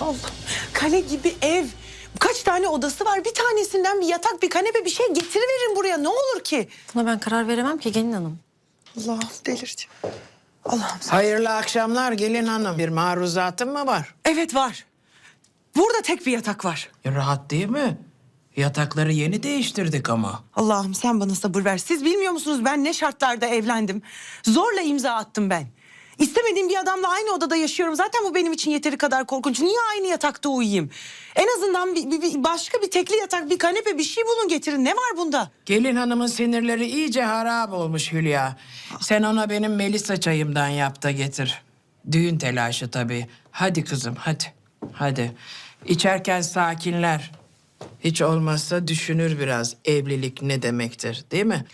Allah Allah. Kale gibi ev. Kaç tane odası var? Bir tanesinden bir yatak, bir kanepe, bir şey getiriverin buraya. Ne olur ki? Buna ben karar veremem ki gelin hanım. Allah'ım delireceğim. Allah'ım sen- Hayırlı akşamlar gelin hanım. Bir maruzatın mı var? Evet var. Burada tek bir yatak var. E, rahat değil mi? Yatakları yeni değiştirdik ama. Allah'ım sen bana sabır ver. Siz bilmiyor musunuz ben ne şartlarda evlendim? Zorla imza attım ben. İstemediğim bir adamla aynı odada yaşıyorum. Zaten bu benim için yeteri kadar korkunç. Niye aynı yatakta uyuyayım? En azından bir, bir- bir- başka bir tekli yatak, bir kanepe, bir şey bulun getirin. Ne var bunda? Gelin hanımın sinirleri iyice harap olmuş Hülya. Sen ona benim Melisa çayımdan yap da getir. Düğün telaşı tabii. Hadi kızım hadi. Hadi. İçerken sakinler. Hiç olmazsa düşünür biraz evlilik ne demektir değil mi?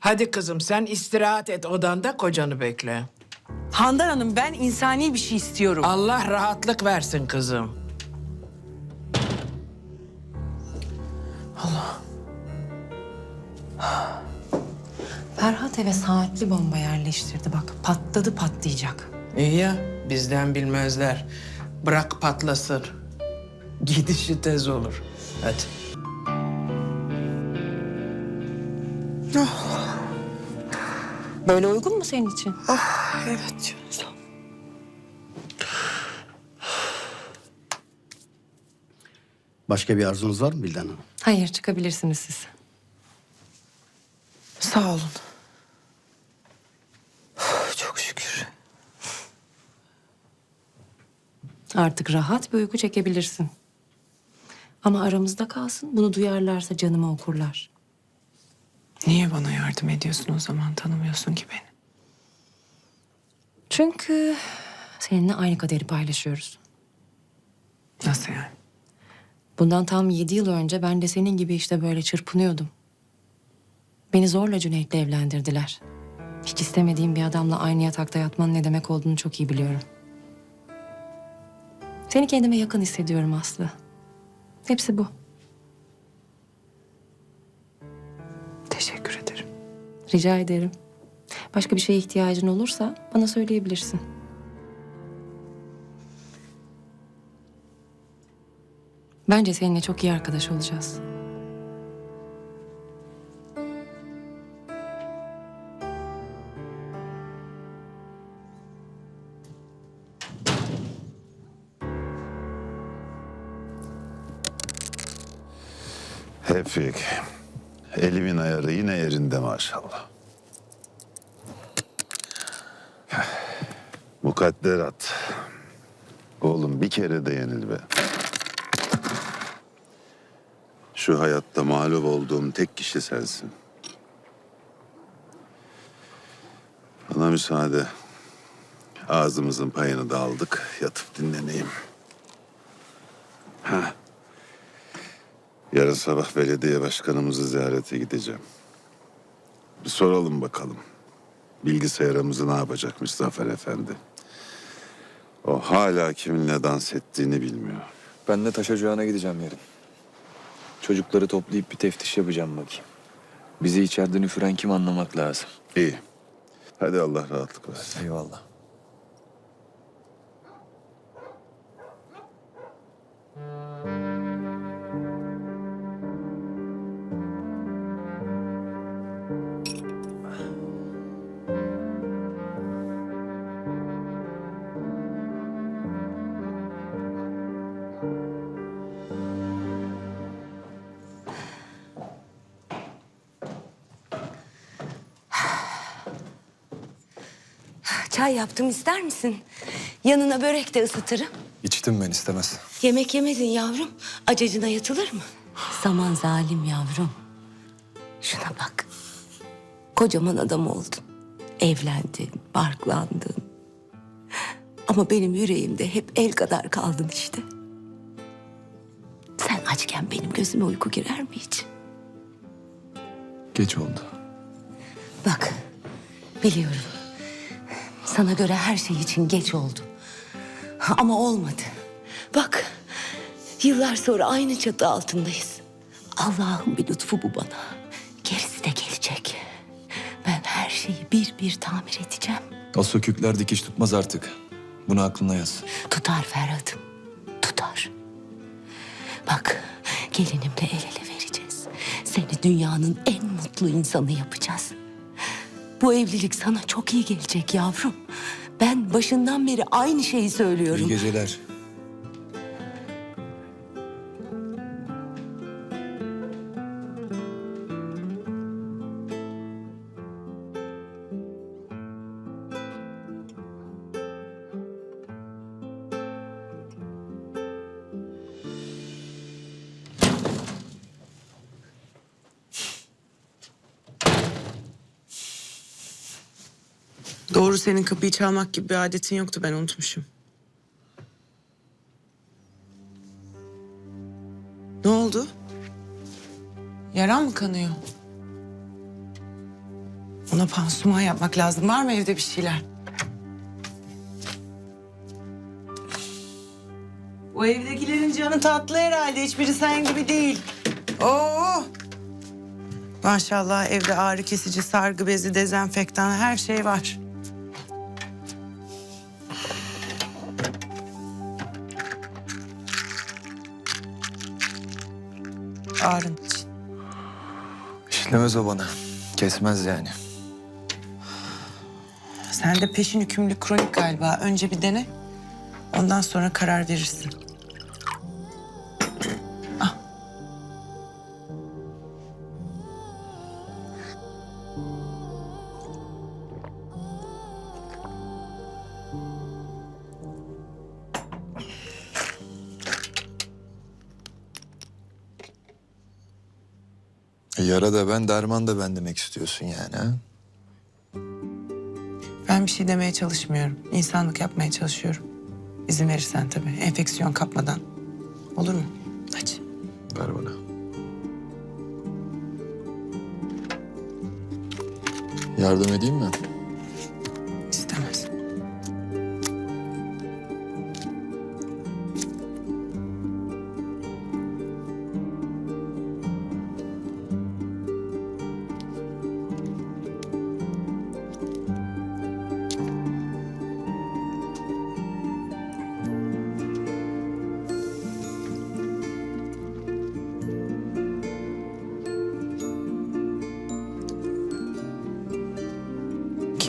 Hadi kızım sen istirahat et odanda kocanı bekle. Handan Hanım ben insani bir şey istiyorum. Allah rahatlık versin kızım. Ferhat eve saatli bomba yerleştirdi bak. Patladı patlayacak. İyi ya bizden bilmezler. Bırak patlasın. Gidişi tez olur. Hadi. Böyle uygun mu senin için? Evet canım. sağ ol. Başka bir arzunuz var mı Bildan Hanım? Hayır çıkabilirsiniz siz. Sağ olun. Çok şükür. Artık rahat bir uyku çekebilirsin. Ama aramızda kalsın. Bunu duyarlarsa canımı okurlar. Niye bana yardım ediyorsun o zaman? Tanımıyorsun ki beni. Çünkü seninle aynı kaderi paylaşıyoruz. Nasıl yani? Bundan tam yedi yıl önce ben de senin gibi işte böyle çırpınıyordum. Beni zorla Cüneyt'le evlendirdiler. Hiç istemediğim bir adamla aynı yatakta yatmanın ne demek olduğunu çok iyi biliyorum. Seni kendime yakın hissediyorum Aslı. Hepsi bu. Teşekkür ederim. Rica ederim. Başka bir şeye ihtiyacın olursa bana söyleyebilirsin. Bence seninle çok iyi arkadaş olacağız. Tevfik. Elimin ayarı yine yerinde maşallah. Mukadderat. Oğlum bir kere de yenil be. Şu hayatta mağlup olduğum tek kişi sensin. Bana müsaade. Ağzımızın payını da aldık. Yatıp dinleneyim. Yarın sabah belediye başkanımızı ziyarete gideceğim. Bir soralım bakalım. Bilgisayarımızı ne yapacakmış Zafer Efendi? O hala kiminle dans ettiğini bilmiyor. Ben de taş ocağına gideceğim yarın. Çocukları toplayıp bir teftiş yapacağım bakayım. Bizi içeriden üfüren kim anlamak lazım. İyi. Hadi Allah rahatlık versin. Eyvallah. Çay yaptım ister misin? Yanına börek de ısıtırım. İçtim ben istemez. Yemek yemedin yavrum. Acacına yatılır mı? Zaman zalim yavrum. Şuna bak. Kocaman adam oldun. Evlendin, barklandın. Ama benim yüreğimde hep el kadar kaldın işte. Sen açken benim gözüme uyku girer mi hiç? Geç oldu. Bak, biliyorum. Sana göre her şey için geç oldu. Ama olmadı. Bak, yıllar sonra aynı çatı altındayız. Allah'ın bir lütfu bu bana. Gerisi de gelecek. Ben her şeyi bir bir tamir edeceğim. O sökükler dikiş tutmaz artık. Bunu aklına yaz. Tutar Ferhat'ım, tutar. Bak gelinimle el ele vereceğiz. Seni dünyanın en mutlu insanı yapacağız. Bu evlilik sana çok iyi gelecek yavrum. Ben başından beri aynı şeyi söylüyorum. İyi geceler. Doğru senin kapıyı çalmak gibi bir adetin yoktu ben unutmuşum. Ne oldu? Yaran mı kanıyor? Ona pansuman yapmak lazım. Var mı evde bir şeyler? O evdekilerin canı tatlı herhalde. Hiçbiri sen gibi değil. Oo! Maşallah evde ağrı kesici, sargı bezi, dezenfektan her şey var. Ağrın için. İşlemez o bana. Kesmez yani. Sen de peşin hükümlü kronik galiba. Önce bir dene. Ondan sonra karar verirsin. Yara da ben, derman da ben demek istiyorsun yani ha? Ben bir şey demeye çalışmıyorum. İnsanlık yapmaya çalışıyorum. İzin verirsen tabii. Enfeksiyon kapmadan. Olur mu? Hadi. Ver bana. Yardım edeyim mi?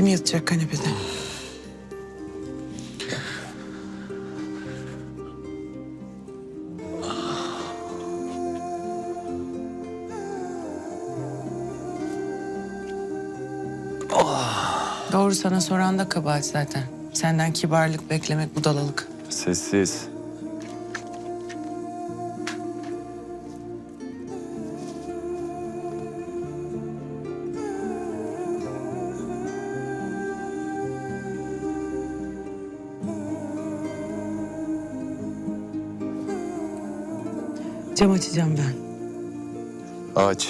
Yatacak kanepede? Doğru sana soran da kabahat zaten. Senden kibarlık beklemek budalalık. Sessiz. Cam açacağım ben. Aç.